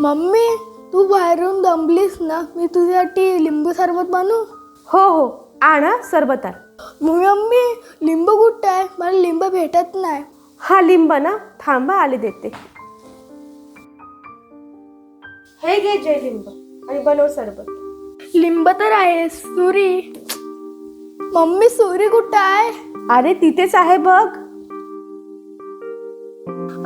Mummy तू बाहेरून दमलीस ना मी तुझ्यासाठी लिंबू सरबत बनवू? हो हो आणा सरबत आण. मम्मी मम्मी लिंबू कुठं आहे? मला लिंबू भेटत नाही. हा लिंब ना थांबा आले देते. हे घे जय लिंब आणि बनव सरबत. लिंब तर आहे सुरी. मम्मी सुरी कुठं आहे? अरे तिथेच आहे बघ.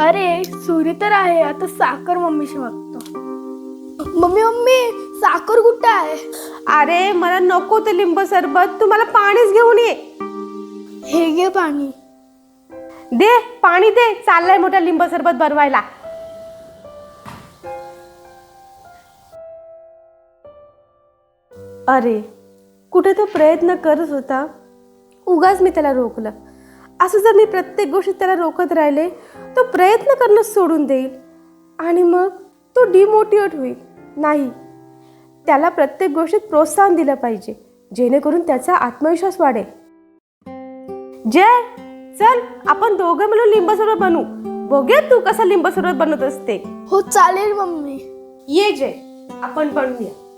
अरे सुरी तर आहे आता साखर मम्मीशी मागतो मम्मी मम्मी साखर कुठं आहे? अरे मला नको ते लिंब सरबत. तू मला पाणीच घेऊन ये. हे घे पाणी. दे पाणी दे. चाललाय मोठा लिंब सरबत बनवायला. अरे कुठे तो प्रयत्न करत होता? उगाच मी त्याला रोखलं. असं जर मी प्रत्येक गोष्टीत त्याला रोखत राहिले तो प्रयत्न करणं सोडून देईल. आणि मग? तो डिमोटिवेट होईल. नाही. त्याला प्रत्येक गोष्टीत प्रोत्साहन दिलं पाहिजे जेणेकरून त्याचा आत्मविश्वास वाढेल. जय! चल आपण दोघं मिळून लिंब सरबत बनवू बघूया तू कसा लिंब सरबत बनवत असते. हो चालेल मम्मी. ये जय. आपण बनवूया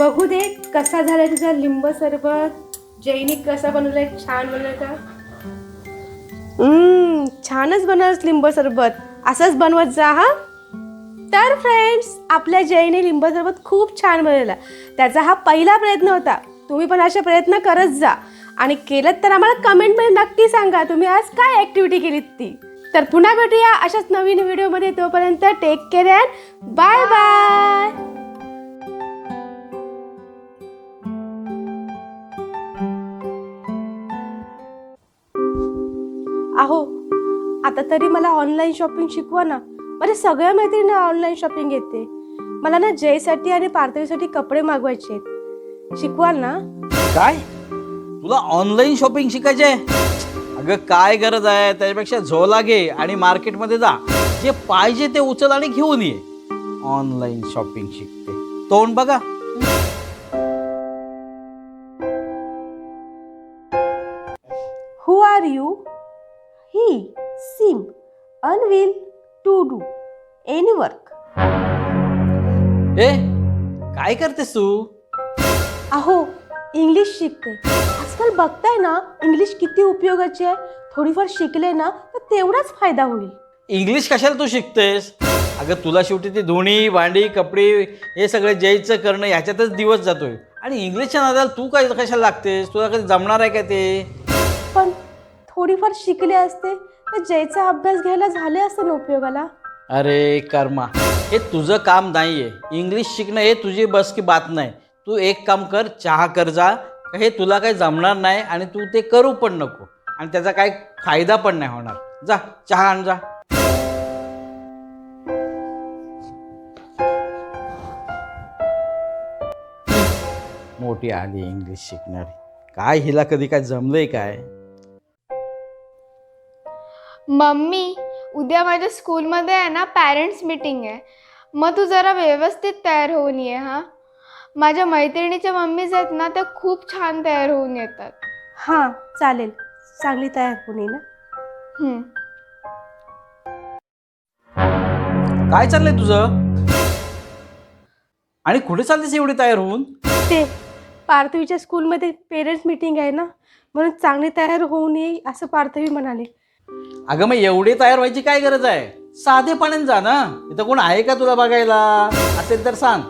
बघू दे कसा झालाय तुझा लिंब सरबत. जैनी कसा बनवलाय छान बनवलाय का? हम्म, छानच बनवलंस लिंब सरबत. असंच बनवत जा हा? तर फ्रेंड्स आपल्या जयने लिंब सरबत खूप छान बनवला त्याचा हा पहिला प्रयत्न होता. तुम्ही पण असे प्रयत्न करत जा. आणि केलं तर आम्हाला कमेंटमध्ये नक्की सांगा तुम्ही आज काय ॲक्टिव्हिटी केलीत ती? तर पुन्हा भेटूया अशाच नवीन व्हिडिओमध्ये तोपर्यंत टेक केअर बाय बाय अहो आता तरी मला ऑनलाईन शॉपिंग शिकवा ना. माझ्या सगळ्या मैत्रिणींना ऑनलाईन शॉपिंग येते मला ना जयसाठी आणि पार्थवीसाठी कपडे मागवायचे आहेत. शिकवाल ना? काय? तुला ऑनलाईन शॉपिंग शिकायचे अगं काय गरज आहे? त्याच्यापेक्षा झोला घे आणि मार्केटमध्ये जा. जे पाहिजे ते उचल आणि घेऊन ये. ऑनलाईन शॉपिंग शिकते. तोंड बघा. Who are you he seem unwill to do any work. ए काय करतेस तू? अहो इंग्लिश शिकते. आजकाल बघताय ना इंग्लिश किती उपयोगाची आहे. थोडीफार शिकले ना तर तेवढाच फायदा होईल. इंग्लिश कशाला तू शिकतेस? अगं तुला शेवटी ती धुणी भांडी कपडे हे सगळं जयचं करणं ह्याच्यातच दिवस जातोय. आणि इंग्लिशच्या नादाला तू काय कशाला लागतेस? तुला कधी जमणार आहे का ते? पण थोडीफार शिकले असते तर जयचा अभ्यास घ्यायला झाले असते ना उपयोगाला? अरे कर्मा हे तुझं काम नाहीये. इंग्लिश शिकणं हे तुझी बस की बात नाही. तू एक काम कर चहा कर जा. हे तुला काही जमणार नाही आणि तू ते करू पण नको. आणि त्याचा काही फायदा पण नाही होणार. जा चहा आण जा. मोठी आली इंग्लिश शिकणारी. काय हिला कधी काय जमलंय काय? मम्मी उद्या माझ्या स्कूलमध्ये आहे ना पॅरेंट्स मीटिंग आहे. मग तू जरा व्यवस्थित तयार होऊन ये हां. माझ्या मैत्रिणीच्या मम्मीज आहेत ना त्या खूप छान तयार होऊन येतात. हां चालेल. चांगली तयार होऊन ये ना. हं. काय चाललंय तुझं? आणि कुठे चालतेस एवढी तयार होऊन? ते पार्थवीच्या स्कूलमध्ये पेरेंट्स मीटिंग आहे ना म्हणून चांगली तयार होऊन ये असं पार्थवी म्हणाली. अगं मग एवढी तयार व्हायची काय गरज आहे? साधे पाण्याने जा ना. इथं कोण आहे का तुला बघायला? असेल तर सांग.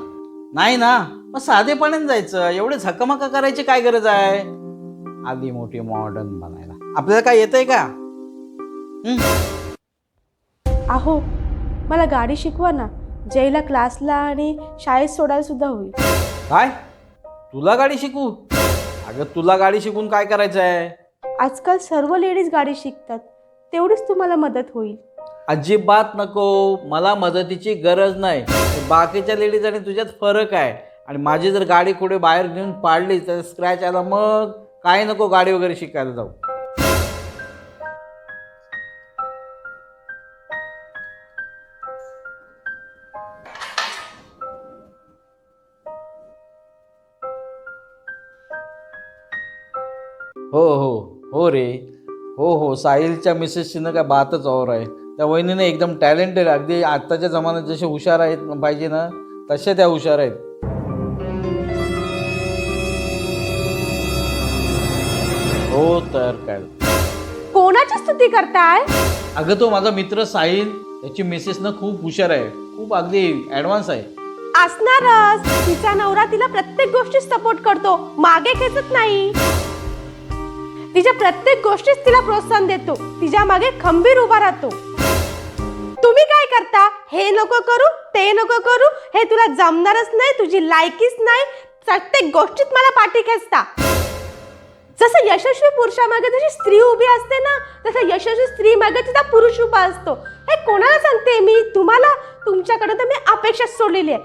नाही ना. मग साधे पाण्याने जायचं. एवढे झकमका करायची काय गरज आहे? आली मोठी मॉडर्न बनायला. आपल्याला काय येतंय का? हं? अहो मला गाडी शिकवा ना. जयला क्लासला आणि शाळेत सोडायला सुद्धा होईल. काय? तुला गाडी शिकू? अगं तुला गाडी शिकून काय करायचं आहे आजकाल सर्व लेडीज गाडी शिकतात. तेवढीच तुम्हाला मदत होईल. अजिबात नको. मला मदतीची गरज नाही. बाकीच्या लेडीज आणि तुझ्यात फरक आहे. आणि माझी जर गाडी कुठे बाहेर घेऊन पाडली तर स्क्रॅच आला मग काय नको गाडी वगैरे शिकायला जाऊ. हो हो. हो रे. हो हो. साहिलच्या मिसेसची ना काय बातच और आहे. त्या वहिनीने एकदम टॅलेंटेड अगदी आत्ताच्या जमान्यात जसे हुशार आहेत पाहिजे ना तसे त्या हुशार आहेत. हो तर काय. कोणाची स्तुती करताय? अगं तो माझा मित्र साहिल त्याची मिसेस ना खूप हुशार आहे. खूप अगदी ॲडव्हान्स आहे. असणारच. तिचा नवरा तिला प्रत्येक गोष्टीत सपोर्ट करतो. मागे खेचत नाही. तिच्या प्रत्येक गोष्टीत तिला प्रोत्साहन देतो. तिच्यामागे खंबीर उभा राहतो. तुम्ही काय करता? हे नको करू ते नको करू हे तुला जमणारच नाही तुझी लायकीच नाही. प्रत्येक गोष्टीत मला पाठी खेचता. जसं यशस्वी पुरुषामागे जशी स्त्री उभी असते ना तसं यशस्वी स्त्री मागे तिचा पुरुष उभा असतो. हे कोणाला सांगते मी? तुम्हाला तुमच्याकडे तर मी अपेक्षा सोडलेली आहे.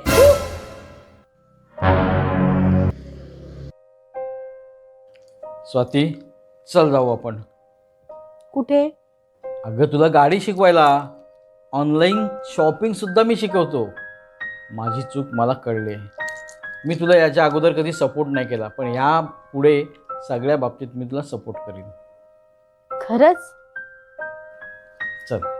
स्वाती चल जाऊ आपण. कुठे? अगं तुला गाडी शिकवायला. ऑनलाईन शॉपिंग सुद्धा मी शिकवतो. माझी चूक मला कळली. मी तुला याच्या अगोदर कधी सपोर्ट नाही केला पण या पुढे सगळ्या बाबतीत मी तुला सपोर्ट करीन. खरंच? चल.